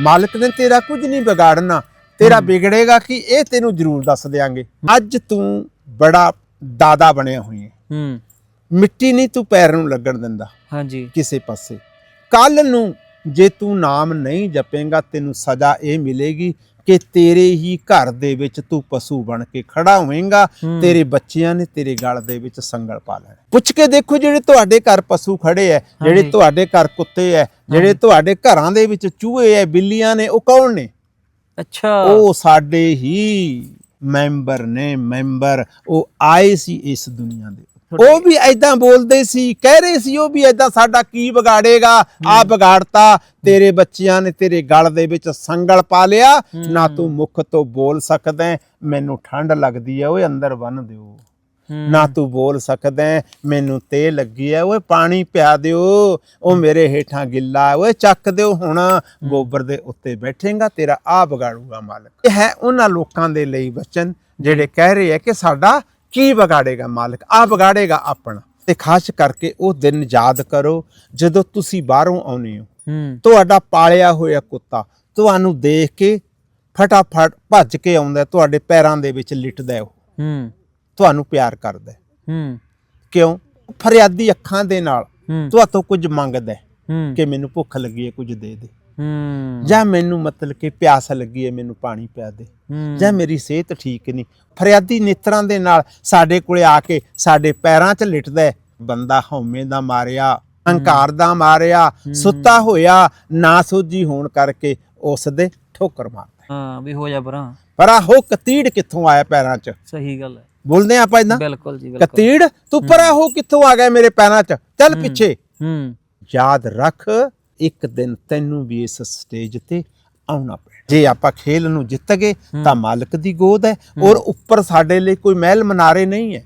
ਮਾਲਕ ਨੇ ਤੇਰਾ ਕੁਝ ਨਹੀਂ ਵਿਗਾੜਨਾ ਤੇਰਾ ਵਿਗੜੇਗਾ ਕਿ? ਇਹ ਤੈਨੂੰ ਜ਼ਰੂਰ ਦੱਸ ਦਿਆਂਗੇ। ਅੱਜ ਤੂੰ ਬੜਾ ਦਾਦਾ ਬਣਿਆ ਹੋਈ ਹੈ ਹੂੰ। ਮਿੱਟੀ ਨਹੀਂ ਤੂੰ ਪੈਰ ਨੂੰ ਲੱਗਣ ਦਿੰਦਾ ਹਾਂਜੀ। ਕਿਸੇ ਪਾਸੇ। ਕੱਲ ਨੂੰ ਜੇ ਤੂੰ ਨਾਮ ਨਹੀਂ ਜਪੇਂਗਾ ਤੈਨੂੰ ਸਜ਼ਾ ਇਹ ਮਿਲੇਗੀ ਕਿ ਤੇਰੇ ਹੀ ਘਰ ਦੇ ਵਿੱਚ ਤੂੰ ਪਸ਼ੂ ਬਣ ਕੇ ਖੜਾ ਹੋਵੇਂਗਾ। ਤੇਰੇ ਬੱਚਿਆਂ ਨੇ ਤੇਰੇ ਗਲ ਦੇ ਵਿੱਚ ਸੰਗਲ ਪਾ ਲੈਣਾ। ਪੁੱਛ ਕੇ ਦੇਖੋ ਜਿਹੜੇ ਤੁਹਾਡੇ ਘਰ ਪਸ਼ੂ ਖੜੇ ਐ ਜਿਹੜੇ। ਤੁਹਾਡੇ ਘਰ ਕੁੱਤੇ ਐ ਜਿਹੜੇ ਤੁਹਾਡੇ ਘਰਾਂ ਦੇ ਵਿੱਚ ਚੂਹੇ ਐ ਬਿੱਲੀਆਂ ਨੇ ਉਹ ਕੌਣ ਨੇ? ਅੱਛਾ। ਉਹ ਸਾਡੇ ਹੀ ਮੈਂਬਰ ਨੇ ਮੈਂਬਰ। ਉਹ ਆਏ ਸੀ ਇਸ ਦੁਨੀਆ ਦੇ ਉਹ ਵੀ ਐਦਾਂ ਬੋਲਦੇ ਸੀ ਕਹਿ ਰਹੇ ਸੀ ਉਹ ਵੀ ਐਦਾਂ ਸਾਡਾ ਕੀ ਵਿਗਾੜੇਗਾ? ਆ ਵਿਗਾੜਤਾ ਤੇਰੇ ਬੱਚਿਆਂ ਨੇ ਤੇਰੇ ਗਲ ਦੇ ਵਿੱਚ ਸੰਗਲ ਪਾ ਲਿਆ ਨਾ ਤੂੰ ਮੁਖ ਤੋਂ ਬੋਲ ਸਕਦਾ ਮੈਨੂੰ ਠੰਡ ਲੱਗਦੀ ਹੈ ਓਏ ਅੰਦਰ ਬੰਨ ਦਿਓ। ਨਾ ਤੂੰ ਬੋਲ ਸਕਦਾ ਮੈਨੂੰ ਤੇ ਲੱਗੀ ਹੈ ਓਏ ਪਾਣੀ ਪਿਆ ਦਿਓ ਉਹ ਮੇਰੇ ਹੇਠਾਂ ਗਿੱਲਾ ਓਏ ਚੱਕ ਦਿਓ ਹੁਣ ਗੋਬਰ ਦੇ ਉੱਤੇ ਬੈਠੇਗਾ ਤੇਰਾ ਆ ਵਿਗਾੜੂਗਾ ਮਾਲਕ। ਇਹ ਹੈ ਉਹਨਾਂ ਲੋਕਾਂ ਦੇ ਲਈ ਬਚਨ ਜਿਹੜੇ ਕਹਿ ਰਹੇ ਆ ਕਿ ਸਾਡਾ ਕੀ ਵਿਗਾੜੇਗਾ ਮਾਲਕ? ਆ ਵਿਗਾੜੇਗਾ ਆਪਣਾ। ਤੇ ਖਾਸ ਕਰਕੇ ਉਹ ਦਿਨ ਯਾਦ ਕਰੋ ਜਦੋਂ ਤੁਸੀਂ ਬਾਹਰੋਂ ਆਉਨੇ ਹੋ। ਤੁਹਾਡਾ ਪਾਲਿਆ ਹੋਇਆ ਕੁੱਤਾ ਤੁਹਾਨੂੰ ਦੇਖ ਕੇ ਫਟਾਫਟ ਭੱਜ ਕੇ ਆਉਂਦਾ ਤੁਹਾਡੇ ਪੈਰਾਂ ਦੇ ਵਿੱਚ ਲਿਟਦਾ ਉਹ। ਹੂੰ। ਤੁਹਾਨੂੰ ਪਿਆਰ ਕਰਦਾ ਹੈ। ਕਿਉਂ? ਫਰਿਆਦੀ ਅੱਖਾਂ ਦੇ ਨਾਲ ਤੁਹਾਤੋਂ ਕੁਝ ਮੰਗਦਾ ਕਿ ਮੈਨੂੰ ਭੁੱਖ ਲੱਗੀ ਹੈ ਕੁਝ ਦੇ ਦੇ। ਹੂੰ। ਜਾਂ ਮੈਨੂੰ ਮਤਲਬ ਕਿ ਪਿਆਸ ਲੱਗੀ ਹੈ ਮੈਨੂੰ ਪਾਣੀ ਪਿਆ ਦੇ। ਹੂੰ। ਜਾਂ ਮੇਰੀ ਸਿਹਤ ਠੀਕ ਨਹੀਂ। ਫਰਿਆਦੀ ਨੇਤਰਾਂ ਦੇ ਨਾਲ ਸਾਡੇ ਕੋਲੇ ਆ ਕੇ ਸਾਡੇ ਪੈਰਾਂ 'ਚ ਲਿਟਦਾ ਹੈ। ਬੰਦਾ ਹਉਮੈ ਦਾ ਮਾਰਿਆ ਹੰਕਾਰ ਦਾ ਮਾਰਿਆ ਸੁੱਤਾ ਹੋਇਆ ਨਾ ਸੋਝੀ ਹੋਣ ਕਰਕੇ ਉਸ ਦੇ ਠੋਕਰ ਮਾਰਦਾ ਹੈ। ਹਾਂ ਵੀ ਹੋ ਜਾ ਪਰਾਂ। ਪਰ ਆਹੋ ਕਤੀੜ ਕਿੱਥੋਂ ਆਇਆ ਪੈਰਾਂ 'ਚ? ਸਹੀ ਗੱਲ ਹੈ। ਬੋਲਦੇ ਹਾਂ ਆਪਾਂ ਇਦਾਂ ਬਿਲਕੁਲ ਜੀ ਬਿਲਕੁਲ। ਕਤੀੜ ਤੂੰ ਪਰਾ ਹੋ। ਕਿੱਥੋਂ ਆ ਗਿਆ ਮੇਰੇ ਪੈਰਾਂ 'ਚ? ਚੱਲ ਪਿੱਛੇ। ਹੂੰ। ਯਾਦ ਰੱਖ ਇੱਕ ਦਿਨ ਤੈਨੂੰ ਵੀ ਇਸ ਸਟੇਜ ਤੇ ਆਉਣਾ ਪੈਣਾ। ਜੇ ਆਪਾਂ ਖੇਲ ਨੂੰ ਜਿੱਤ ਗਏ ਤਾਂ ਮਾਲਕ ਦੀ ਗੋਦ ਹੈ ਔਰ ਉੱਪਰ ਸਾਡੇ ਲਈ ਕੋਈ ਮਹਿਲ ਮਨਾਰੇ ਨਹੀਂ ਹੈ।